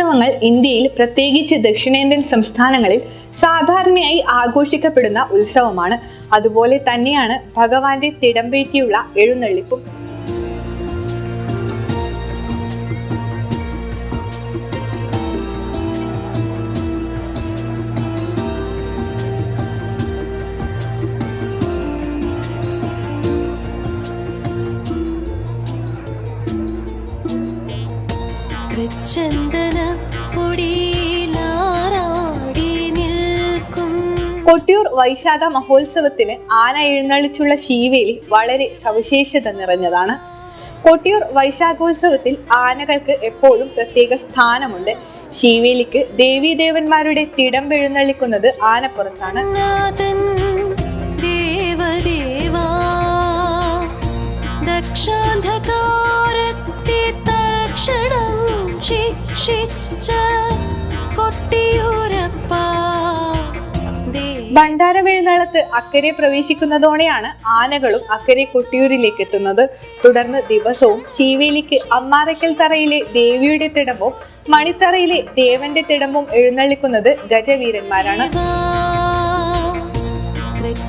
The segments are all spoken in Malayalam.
ഉത്സവങ്ങൾ ഇന്ത്യയിൽ പ്രത്യേകിച്ച് ദക്ഷിണേന്ത്യൻ സംസ്ഥാനങ്ങളിൽ സാധാരണയായി ആഘോഷിക്കപ്പെടുന്ന ഉത്സവമാണ്. അതുപോലെ തന്നെയാണ് ഭഗവാന്റെ തിടമ്പേറ്റിയുള്ള എഴുന്നള്ളിപ്പും ചന്ദന കൊട്ടിയൂർ വൈശാഖ മഹോത്സവത്തിന് ആന എഴുന്നള്ളിച്ചുള്ള ശീവേലി വളരെ സവിശേഷത നിറഞ്ഞതാണ്. കൊട്ടിയൂർ വൈശാഖോത്സവത്തിൽ ആനകൾക്ക് എപ്പോഴും പ്രത്യേക സ്ഥാനമുണ്ട്. ശീവേലിക്ക് ദേവീദേവന്മാരുടെ തിടമ്പെഴുന്നള്ളിക്കുന്നത് ആനപ്പുറത്താണ്. ശിക്ഷിച്ച കൊട്ടിയൂരപ്പ. ഭണ്ഡാരമെഴുന്നള്ളത്ത് അക്കരെ പ്രവേശിക്കുന്നതോടെയാണ് ആനകളും അക്കരെ കൊട്ടിയൂരിലേക്ക് എത്തുന്നത്. തുടർന്ന് ദിവസവും ശീവേലിക്ക് അമ്മാരക്കൽ തറയിലെ ദേവിയുടെ തിടമ്പും മണിത്തറയിലെ ദേവന്റെ തിടമ്പും എഴുന്നള്ളിക്കുന്നത് ഗജവീരന്മാരാണ്.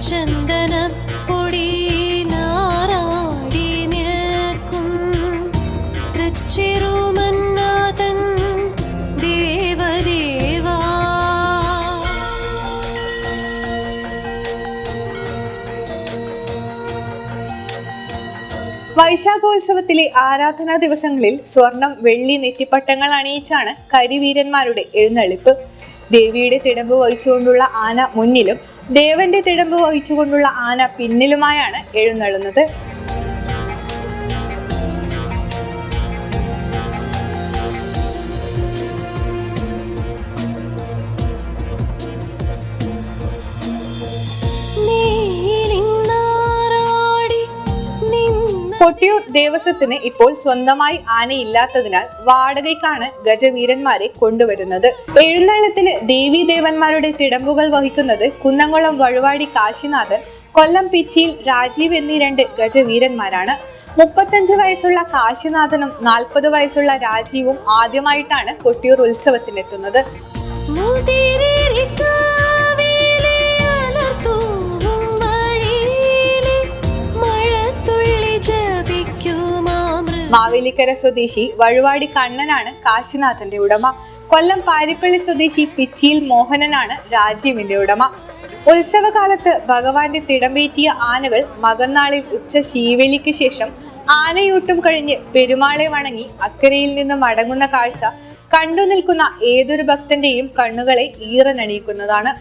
ചന്ദന വൈശാഖോത്സവത്തിലെ ആരാധനാ ദിവസങ്ങളിൽ സ്വർണം വെള്ളി നെറ്റിപ്പട്ടങ്ങൾ അണിയിച്ചാണ് കരിവീരന്മാരുടെ എഴുന്നള്ളിപ്പ്. ദേവിയുടെ തിടമ്പ് വഹിച്ചുകൊണ്ടുള്ള ആന മുന്നിലും ദേവന്റെ തിടമ്പ് വഹിച്ചുകൊണ്ടുള്ള ആന പിന്നിലുമായാണ് എഴുന്നള്ളുന്നത്. കൊട്ടിയൂർ ദേവസ്വത്തിന് ഇപ്പോൾ സ്വന്തമായി ആനയില്ലാത്തതിനാൽ വാടകയ്ക്കാണ് ഗജവീരന്മാരെ കൊണ്ടുവരുന്നത്. എഴുന്നള്ളത്തിന് ദേവീ ദേവന്മാരുടെ തിടമ്പുകൾ വഹിക്കുന്നത് കുന്നംകുളം വഴുവാടി കാശിനാഥൻ കൊല്ലം പിച്ചിയിൽ രാജീവ് എന്നീ രണ്ട് ഗജവീരന്മാരാണ്. മുപ്പത്തഞ്ച് വയസ്സുള്ള കാശിനാഥനും നാൽപ്പത് വയസ്സുള്ള രാജീവും ആദ്യമായിട്ടാണ് കൊട്ടിയൂർ ഉത്സവത്തിനെത്തുന്നത്. മാവേലിക്കര സ്വദേശി വഴുവാടി കണ്ണനാണ് കാശിനാഥന്റെ ഉടമ. കൊല്ലം പാരിപ്പള്ളി സ്വദേശി പിച്ചിയിൽ മോഹനനാണ് രാജീവിന്റെ ഉടമ. ഉത്സവകാലത്ത് ഭഗവാന്റെ തിടമ്പേറ്റിയ ആനകൾ മകന്നാളിൽ ഉച്ച ശീവേലിക്ക് ശേഷം ആനയൂട്ടും കഴിഞ്ഞ് പെരുമാളെ വണങ്ങി അക്കരയിൽ നിന്ന് മടങ്ങുന്ന കാഴ്ച കണ്ടു നിൽക്കുന്ന ഏതൊരു ഭക്തന്റെയും കണ്ണുകളെ ഈറനണിയിക്കുന്നതാണ്.